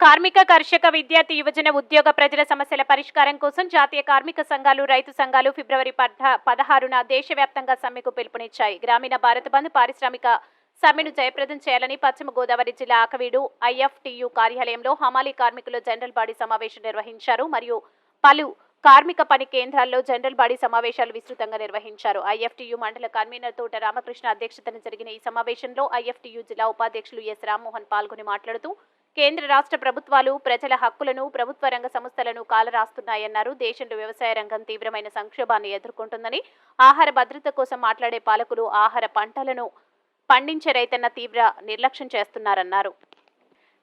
కార్మిక కర్షక విద్యార్థి యువజన ఉద్యోగ ప్రజల సమస్యల పరిష్కారం కోసం జాతీయ కార్మిక సంఘాలు రైతు సంఘాలు ఫిబ్రవరి పద్ద పదహారున దేశవ్యాప్తంగా సమ్మెకు పిలుపునిచ్చాయి. గ్రామీణ భారత బంద్ పారిశ్రామిక సమ్మెను జయప్రదం చేయాలని పశ్చిమ గోదావరి జిల్లా ఆకవీడు ఐఎఫ్టియు కార్యాలయంలో హమాలీ కార్మికుల జనరల్ బాడీ సమావేశం నిర్వహించారు. మరియు పలు కార్మిక పని కేంద్రాల్లో జనరల్ బాడీ సమావేశాలు విస్తృతంగా నిర్వహించారు. ఐఎఫ్టియు మండల కన్వీనర్ తోట రామకృష్ణ అధ్యక్షతన జరిగిన ఈ సమావేశంలో ఐఎఫ్టియు జిల్లా ఉపాధ్యక్షులు ఎస్ రామ్మోహన్ పాల్గొని మాట్లాడుతూ కేంద్ర రాష్ట్ర ప్రభుత్వాలు ప్రజల హక్కులను ప్రభుత్వ రంగ సంస్థలను కాలరాస్తున్నాయన్నారు. దేశంలో వ్యవసాయ రంగం తీవ్రమైన సంక్షోభాన్ని ఎదుర్కొంటుందని ఆహార భద్రత కోసం మాట్లాడే పాలకులు ఆహార పంటలను పండించే రైతన్న తీవ్ర నిర్లక్ష్యం చేస్తున్నారన్నారు.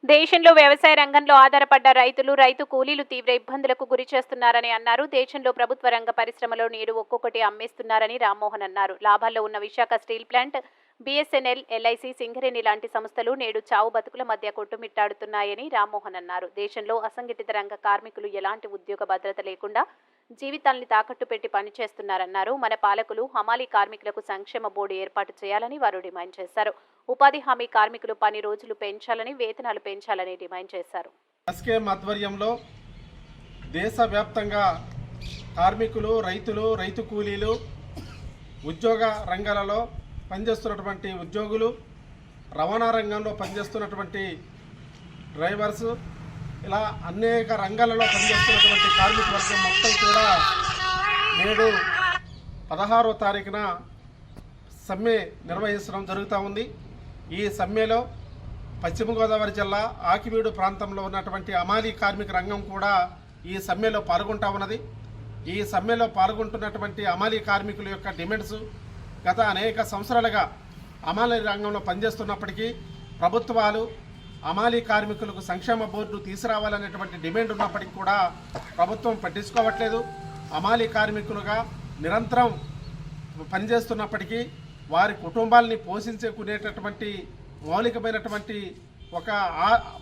దేశంలో వ్యవసాయ రంగంలో ఆధారపడ్డ రైతులు రైతు కూలీలు తీవ్ర ఇబ్బందులకు గురి చేస్తున్నారని అన్నారు. దేశంలో ప్రభుత్వ రంగ పరిశ్రమలో నేడు ఒక్కొక్కటి అమ్మేస్తున్నారని రామ్మోహన్ అన్నారు. లాభాల్లో ఉన్న Visakha steel plant BSNL LIC Singareni లాంటి సంస్థలు నేడు చావు బతుకుల మధ్య కొట్టుమిట్టాడుతున్నాయని రామ్మోహన్ అన్నారు. దేశంలో అసంఘటిత రంగ కార్మికులు ఎలాంటి ఉద్యోగ భద్రత లేకుండా జీవితాల్ని తాకట్టు పెట్టి పనిచేస్తున్నారన్నారు. మన పాలకులు హమాలీ కార్మికులకు సంక్షేమ బోర్డు ఏర్పాటు చేయాలని వారు డిమాండ్ చేశారు. ఉపాధి హామీ కార్మికులు పని రోజులు పెంచాలని వేతనాలు పెంచాలని డిమాండ్ చేశారు. ఎస్కేఎం ఆధ్వర్యంలో దేశవ్యాప్తంగా కార్మికులు రైతులు రైతు కూలీలు ఉద్యోగ రంగాలలో పనిచేస్తున్నటువంటి ఉద్యోగులు రవాణా రంగంలో పనిచేస్తున్నటువంటి డ్రైవర్స్ ఇలా అనేక రంగాలలో పనిచేస్తున్నటువంటి కార్మిక వర్గం మొత్తం కూడా నేడు పదహారో తారీఖున సమ్మె నిర్వహించడం జరుగుతూ ఉంది. ఈ సమ్మెలో పశ్చిమ గోదావరి జిల్లా ఆకివీడు ప్రాంతంలో ఉన్నటువంటి అమాలి కార్మిక రంగం కూడా ఈ సమ్మెలో పాల్గొంటా ఉన్నది. ఈ సమ్మెలో పాల్గొంటున్నటువంటి అమాలి కార్మికుల యొక్క డిమాండ్స్ గత అనేక సంవత్సరాలుగా అమాలి రంగంలో పనిచేస్తున్నప్పటికీ ప్రభుత్వాలు అమాలి కార్మికులకు సంక్షేమ బోర్డు తీసుకురావాలనేటువంటి డిమాండ్ ఉన్నప్పటికీ కూడా ప్రభుత్వం పట్టించుకోవట్లేదు. అమాలి కార్మికులుగా నిరంతరం పనిచేస్తున్నప్పటికీ వారి కుటుంబాలని పోషించుకునేటటువంటి మౌలికమైనటువంటి ఒక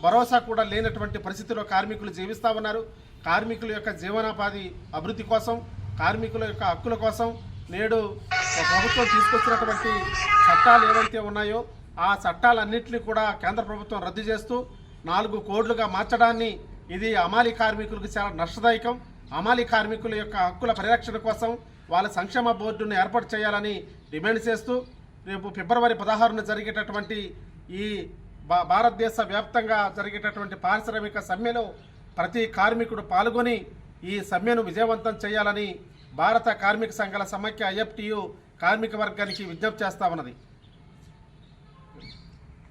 భరోసా కూడా లేనటువంటి పరిస్థితిలో కార్మికులు జీవిస్తూ ఉన్నారు. కార్మికుల యొక్క జీవనోపాధి అభివృద్ధి కోసం కార్మికుల యొక్క హక్కుల కోసం నేడు ప్రభుత్వం తీసుకొచ్చినటువంటి చట్టాలు ఏవైతే ఉన్నాయో ఆ చట్టాలన్నింటినీ కూడా కేంద్ర ప్రభుత్వం రద్దు చేస్తూ నాలుగు కోడ్లుగా మార్చడాన్ని ఇది అమాలి కార్మికులకు చాలా నష్టదాయకం. అమాలి కార్మికుల యొక్క హక్కుల పరిరక్షణ కోసం వాళ్ళ సంక్షేమ బోర్డును ఏర్పాటు చేయాలని డిమాండ్ చేస్తూ రేపు ఫిబ్రవరి పదహారున జరిగేటటువంటి ఈ భా- భారతదేశ వ్యాప్తంగా జరిగేటటువంటి పారిశ్రామిక సమ్మెలో ప్రతి కార్మికుడు పాల్గొని ఈ సమ్మెను విజయవంతం చేయాలని భారత కార్మిక సంఘాల సమైక్య ఐఎఫ్టియు కార్మిక వర్గానికి విజ్ఞప్తి చేస్తా ఉన్నది.